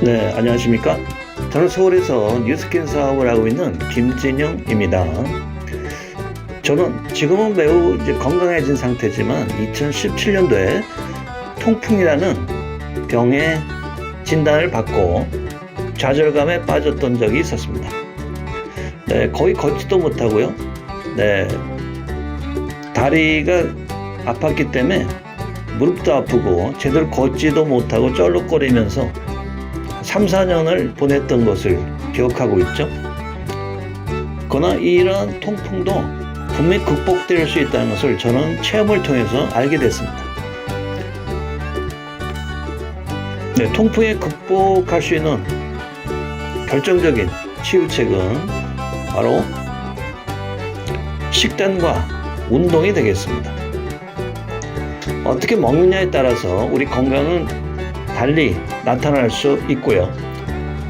네, 안녕하십니까? 저는 서울에서 뉴스킨 사업을 하고 있는 김진영입니다. 저는 지금은 매우 건강해진 상태지만 2017년도에 통풍이라는 병의 진단을 받고 좌절감에 빠졌던 적이 있었습니다. 네, 거의 걷지도 못하고요. 네, 다리가 아팠기 때문에 무릎도 아프고 제대로 걷지도 못하고 쩔룩거리면서 3, 4년을 보냈던 것을 기억하고 있죠. 그러나 이러한 통풍도 분명히 극복될 수 있다는 것을 저는 체험을 통해서 알게 됐습니다. 네, 통풍에 극복할 수 있는 결정적인 치유책은 바로 식단과 운동이 되겠습니다. 어떻게 먹느냐에 따라서 우리 건강은 달리 나타날 수 있고요.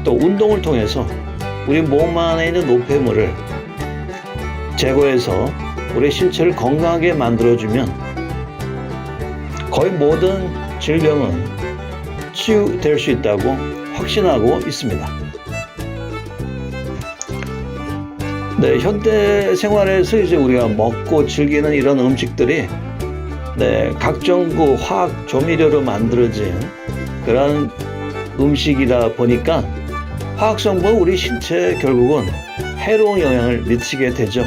또 운동을 통해서 우리 몸 안에 있는 노폐물을 제거해서 우리 신체를 건강하게 만들어주면 거의 모든 질병은 치유될 수 있다고 확신하고 있습니다. 네, 현대 생활에서 이제 우리가 먹고 즐기는 이런 음식들이 네, 각종 그 화학 조미료로 만들어진 그런 음식이다 보니까 화학 성분 우리 신체에 결국은 해로운 영향을 미치게 되죠.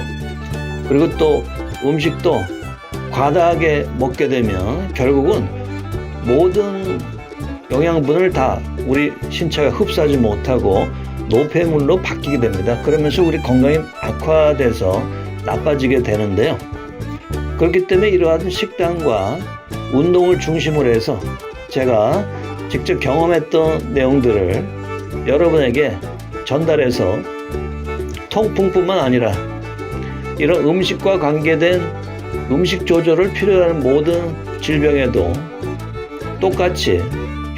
그리고 또 음식도 과다하게 먹게 되면 결국은 모든 영양분을 다 우리 신체가 흡수하지 못하고 노폐물로 바뀌게 됩니다. 그러면서 우리 건강이 악화돼서 나빠지게 되는데요. 그렇기 때문에 이러한 식단과 운동을 중심으로 해서 제가 직접 경험했던 내용들을 여러분에게 전달해서 통풍뿐만 아니라 이런 음식과 관계된 음식 조절을 필요로 하는 모든 질병에도 똑같이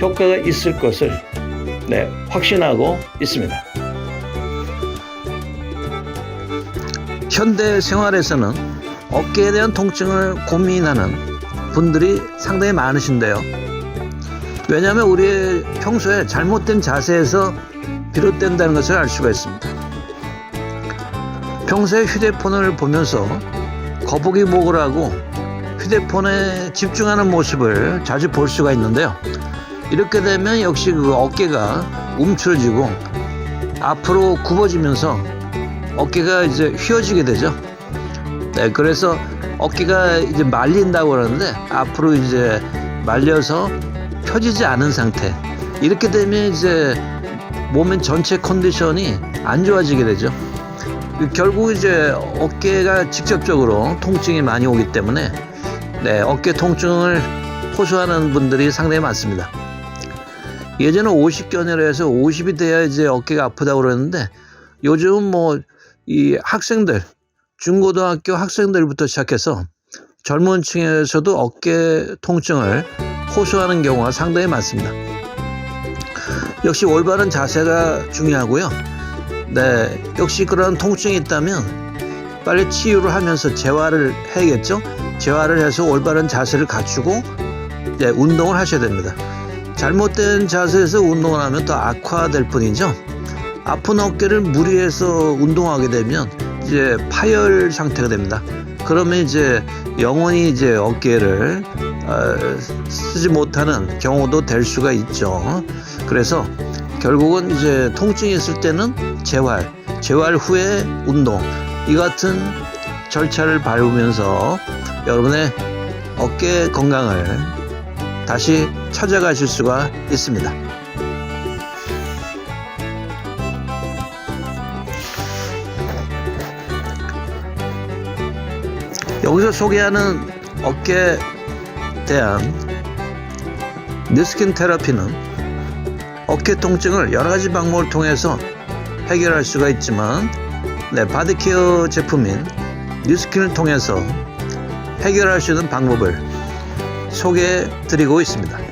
효과가 있을 것을 네, 확신하고 있습니다. 현대 생활에서는 어깨에 대한 통증을 고민하는 분들이 상당히 많으신데요. 왜냐하면 우리 평소에 잘못된 자세에서 비롯된다는 것을 알 수가 있습니다. 평소에 휴대폰을 보면서 거북이 목을 하고 휴대폰에 집중하는 모습을 자주 볼 수가 있는데요. 이렇게 되면 역시 그 어깨가 움츠러지고 앞으로 굽어지면서 어깨가 이제 휘어지게 되죠. 네, 그래서 어깨가 이제 말린다고 그러는데 앞으로 이제 말려서 펴지지 않은 상태. 이렇게 되면 이제 몸의 전체 컨디션이 안 좋아지게 되죠. 결국 이제 어깨가 직접적으로 통증이 많이 오기 때문에 네, 어깨 통증을 호소하는 분들이 상당히 많습니다. 예전에 50견이라 해서 50이 돼야 이제 어깨가 아프다고 그러는데 요즘은 뭐이 학생들 중고등학교 학생들부터 시작해서 젊은 층에서도 어깨 통증을 호소하는 경우가 상당히 많습니다. 역시 올바른 자세가 중요하고요. 네, 역시 그런 통증이 있다면 빨리 치유를 하면서 재활을 해야겠죠. 재활을 해서 올바른 자세를 갖추고 네, 운동을 하셔야 됩니다. 잘못된 자세에서 운동을 하면 더 악화될 뿐이죠. 아픈 어깨를 무리해서 운동하게 되면 이제 파열 상태가 됩니다. 그러면 이제 영원히 이제 어깨를 어, 쓰지 못하는 경우도 될 수가 있죠. 그래서 결국은 이제 통증이 있을 때는 재활, 재활 후에 운동 이 같은 절차를 밟으면서 여러분의 어깨 건강을 다시 찾아가실 수가 있습니다. 여기서 소개하는 어깨에 대한 뉴스킨 테라피는 어깨 통증을 여러 가지 방법을 통해서 해결할 수가 있지만 네, 바디케어 제품인 뉴스킨을 통해서 해결할 수 있는 방법을 소개해 드리고 있습니다.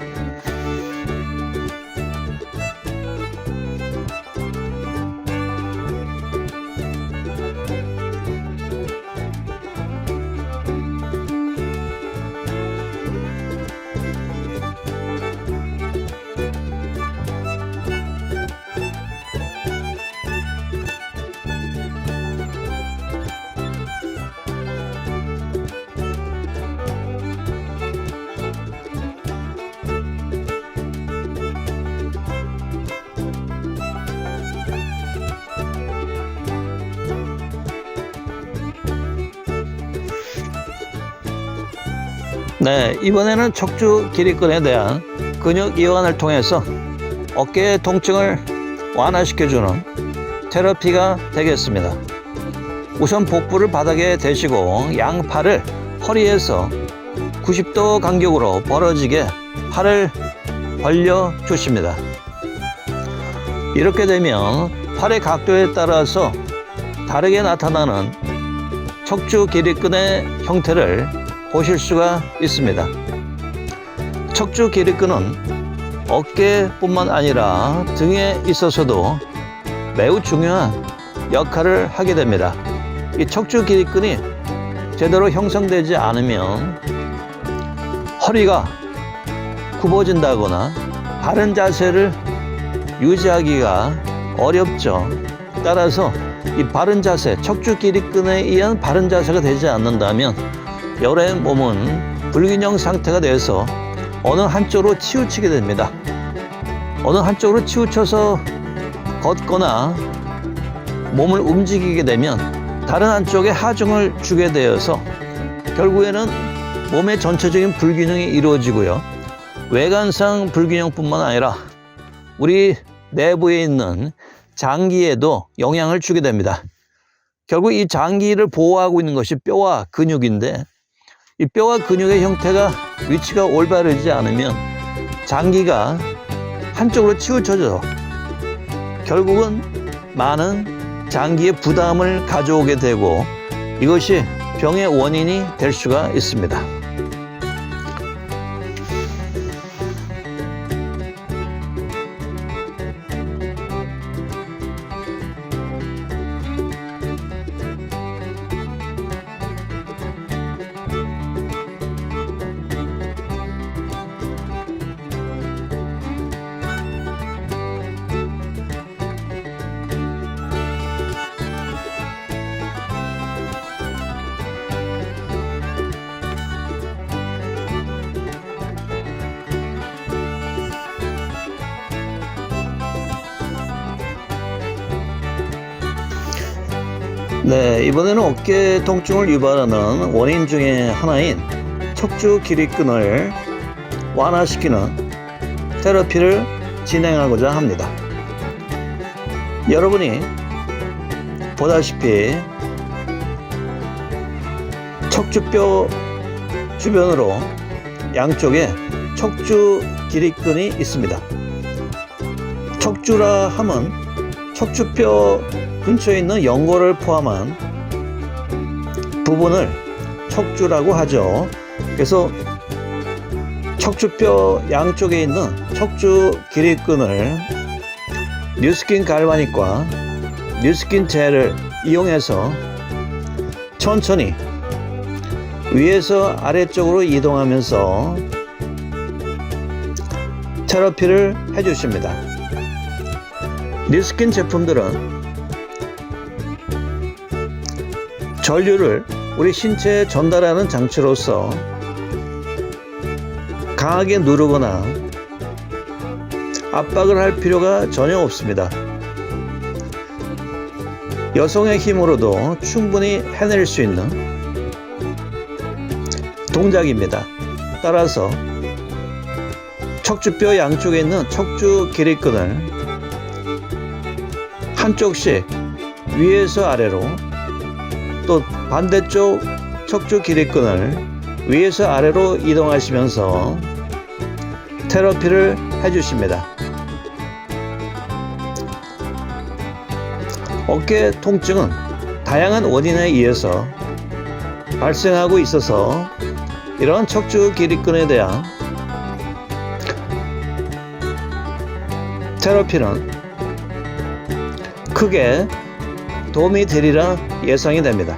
네, 이번에는 척추 기립근에 대한 근육 이완을 통해서 어깨 통증을 완화시켜주는 테라피가 되겠습니다. 우선 복부를 바닥에 대시고 양팔을 허리에서 90도 간격으로 벌어지게 팔을 벌려 주십니다. 이렇게 되면 팔의 각도에 따라서 다르게 나타나는 척추 기립근의 형태를 보실 수가 있습니다. 척추 기립근은 어깨뿐만 아니라 등에 있어서도 매우 중요한 역할을 하게 됩니다. 이 척추 기립근이 제대로 형성되지 않으면 허리가 굽어진다거나 바른 자세를 유지하기가 어렵죠. 따라서 이 바른 자세, 척추 기립근에 의한 바른 자세가 되지 않는다면 열의 몸은 불균형 상태가 돼서 어느 한쪽으로 치우치게 됩니다. 어느 한쪽으로 치우쳐서 걷거나 몸을 움직이게 되면 다른 한쪽에 하중을 주게 되어서 결국에는 몸의 전체적인 불균형이 이루어지고요. 외관상 불균형뿐만 아니라 우리 내부에 있는 장기에도 영향을 주게 됩니다. 결국 이 장기를 보호하고 있는 것이 뼈와 근육인데 이 뼈와 근육의 형태가 위치가 올바르지 않으면 장기가 한쪽으로 치우쳐져 결국은 많은 장기의 부담을 가져오게 되고 이것이 병의 원인이 될 수가 있습니다. 네, 이번에는 어깨 통증을 유발하는 원인 중에 하나인 척추 기립근을 완화시키는 테라피를 진행하고자 합니다. 여러분이 보다시피 척추뼈 주변으로 양쪽에 척추 기립근이 있습니다. 척추라 함은 척추뼈 근처에 있는 연골을 포함한 부분을 척추라고 하죠. 그래서 척추뼈 양쪽에 있는 척추 기립근을 뉴스킨 갈바닉과 뉴스킨 젤을 이용해서 천천히 위에서 아래쪽으로 이동하면서 테라피를 해주십니다. 뉴스킨 제품들은 전류를 우리 신체에 전달하는 장치로서 강하게 누르거나 압박을 할 필요가 전혀 없습니다. 여성의 힘으로도 충분히 해낼 수 있는 동작입니다. 따라서 척추뼈 양쪽에 있는 척추 기립근을 한쪽씩 위에서 아래로 또 반대쪽 척추 기립근을 위에서 아래로 이동하시면서 테라피를 해주십니다. 어깨 통증은 다양한 원인에 의해서 발생하고 있어서 이런 척추 기립근에 대한 테라피는 크게 도움이 되리라 예상이 됩니다.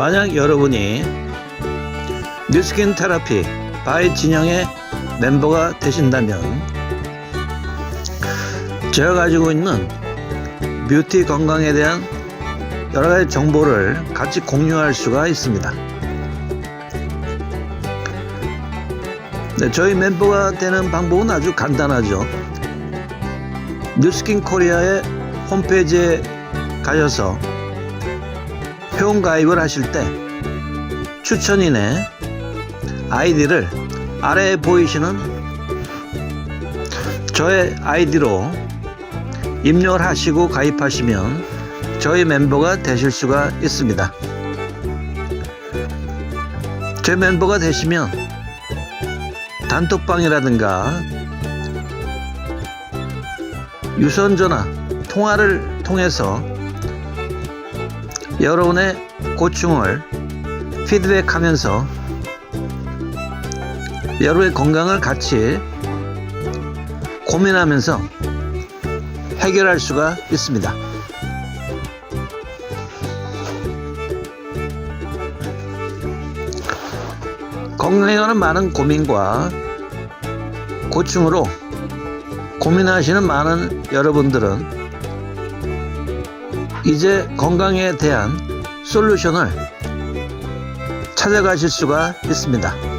만약 여러분이 뉴스킨 테라피 바이 진영의 멤버가 되신다면 제가 가지고 있는 뷰티 건강에 대한 여러 가지 정보를 같이 공유할 수가 있습니다. 네, 저희 멤버가 되는 방법은 아주 간단하죠. 뉴스킨 코리아의 홈페이지에 가셔서 회원 가입을 하실 때 추천인의 아이디를 아래에 보이시는 저의 아이디로 입력을 하시고 가입하시면 저희 멤버가 되실 수가 있습니다. 제 멤버가 되시면 단톡방이라든가 유선전화 통화를 통해서 여러분의 고충을 피드백하면서 여러분의 건강을 같이 고민하면서 해결할 수가 있습니다. 건강에 관한 많은 고민과 고충으로 고민하시는 많은 여러분들은 이제 건강에 대한 솔루션을 찾아가실 수가 있습니다.